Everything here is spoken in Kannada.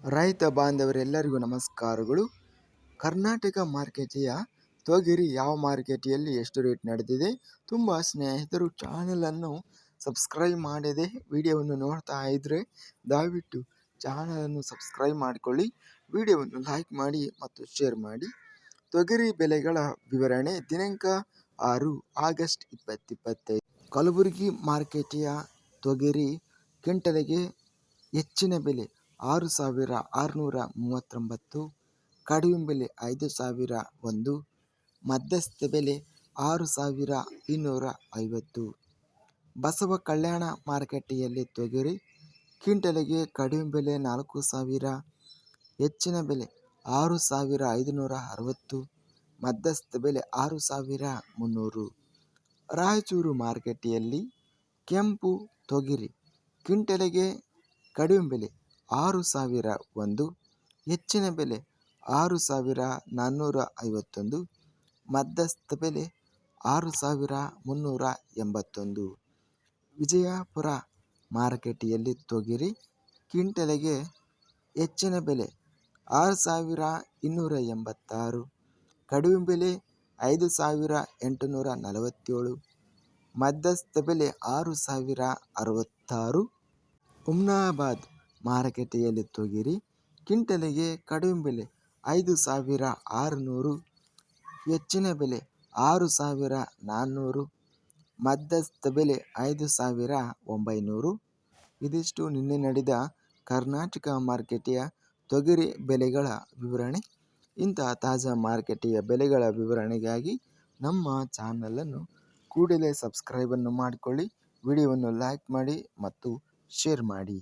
ರೈತ ಬಾಂಧವರೆಲ್ಲರಿಗೂ ನಮಸ್ಕಾರಗಳು. ಕರ್ನಾಟಕ ಮಾರ್ಕೆಟೆಯ ತೊಗರಿ ಯಾವ ಮಾರ್ಕೆಟಿಯಲ್ಲಿ ಎಷ್ಟು ರೇಟ್ ನಡೆದಿದೆ ತುಂಬ ಸ್ನೇಹಿತರು ಚಾನಲನ್ನು ಸಬ್ಸ್ಕ್ರೈಬ್ ಮಾಡದೆ ವಿಡಿಯೋವನ್ನು ನೋಡ್ತಾ ಇದ್ದರೆ ದಯವಿಟ್ಟು ಚಾನಲನ್ನು ಸಬ್ಸ್ಕ್ರೈಬ್ ಮಾಡಿಕೊಳ್ಳಿ, ವಿಡಿಯೋವನ್ನು ಲೈಕ್ ಮಾಡಿ ಮತ್ತು ಶೇರ್ ಮಾಡಿ. ತೊಗರಿ ಬೆಲೆಗಳ ವಿವರಣೆ ದಿನಾಂಕ ಆರು ಆಗಸ್ಟ್ ಇಪ್ಪತ್ತಿಪ್ಪತ್ತೈದು. ಕಲಬುರಗಿ ಮಾರ್ಕೆಟಿಯ ತೊಗರಿ, ಕ್ವಿಂಟಲಿಗೆ ಹೆಚ್ಚಿನ ಬೆಲೆ ಆರು ಸಾವಿರ ಆರುನೂರ ಮೂವತ್ತೊಂಬತ್ತು, ಕಡಿಮೆ ಬೆಲೆ ಐದು ಸಾವಿರ ಒಂದು, ಮಧ್ಯಸ್ಥ ಬೆಲೆ ಆರು ಸಾವಿರ ಇನ್ನೂರ ಐವತ್ತು. ಬಸವ ಕಲ್ಯಾಣ ಮಾರುಕಟ್ಟೆಯಲ್ಲಿ ತೊಗರಿ, ಕ್ವಿಂಟಲಿಗೆ ಕಡಿಮೆ ಬೆಲೆ ನಾಲ್ಕು ಸಾವಿರ, ಹೆಚ್ಚಿನ ಬೆಲೆ ಆರು ಸಾವಿರ ಐದುನೂರ ಅರವತ್ತು, ಮಧ್ಯಸ್ಥ ಬೆಲೆ ಆರು ಸಾವಿರ ಮುನ್ನೂರು. ರಾಯಚೂರು ಮಾರುಕಟ್ಟೆಯಲ್ಲಿ ಕೆಂಪು, ತೊಗರಿ, ಕ್ವಿಂಟಲಿಗೆ ಕಡಿಮೆ ಬೆಲೆ ಆರು ಸಾವಿರ ಒಂದು, ಹೆಚ್ಚಿನ ಬೆಲೆ ಆರು ಸಾವಿರ ನಾನ್ನೂರ ಐವತ್ತೊಂದು ಮಧ್ಯಸ್ಥ ಬೆಲೆ ಆರು ಸಾವಿರ ಮುನ್ನೂರ ಎಂಬತ್ತೊಂದು ವಿಜಯಪುರ ಮಾರುಕಟ್ಟೆಯಲ್ಲಿ ತೊಗರಿ ಕ್ವಿಂಟಲಿಗೆ ಹೆಚ್ಚಿನ ಬೆಲೆ ಆರು ಸಾವಿರ ಇನ್ನೂರ ಎಂಬತ್ತಾರು ಕಡಿಮೆ ಬೆಲೆ ಐದು ಸಾವಿರ ಎಂಟುನೂರ ನಲವತ್ತೇಳು ಮಧ್ಯಸ್ಥ ಬೆಲೆ ಆರು ಸಾವಿರ ಅರವತ್ತಾರು. ಹುಮ್ನಾಬಾದ್ ಮಾರುಕಟ್ಟೆಯಲ್ಲಿ ತೊಗರಿ. ಕ್ವಿಂಟಲಿಗೆ ಕಡಿಮೆ ಬೆಲೆ ಐದು ಸಾವಿರ ಆರುನೂರು. ಹೆಚ್ಚಿನ ಬೆಲೆ ಆರು ಸಾವಿರ ನಾನ್ನೂರು. ಮಧ್ಯಸ್ಥ ಬೆಲೆ ಐದು ಸಾವಿರ ಒಂಬೈನೂರು. ಇದಿಷ್ಟು ನಿನ್ನೆ ನಡೆದ ಕರ್ನಾಟಕ ಮಾರುಕಟ್ಟೆಯ ತೊಗರಿ ಬೆಲೆಗಳ ವಿವರಣೆ. ಇಂತಹ ತಾಜಾ ಮಾರುಕಟ್ಟೆಯ ಬೆಲೆಗಳ ವಿವರಣೆಗಾಗಿ ನಮ್ಮ ಚಾನಲನ್ನು ಕೂಡಲೇ ಸಬ್ಸ್ಕ್ರೈಬನ್ನು ಮಾಡಿಕೊಳ್ಳಿ. ವಿಡಿಯೋವನ್ನು ಲೈಕ್ ಮಾಡಿ ಮತ್ತು ಶೇರ್ ಮಾಡಿ.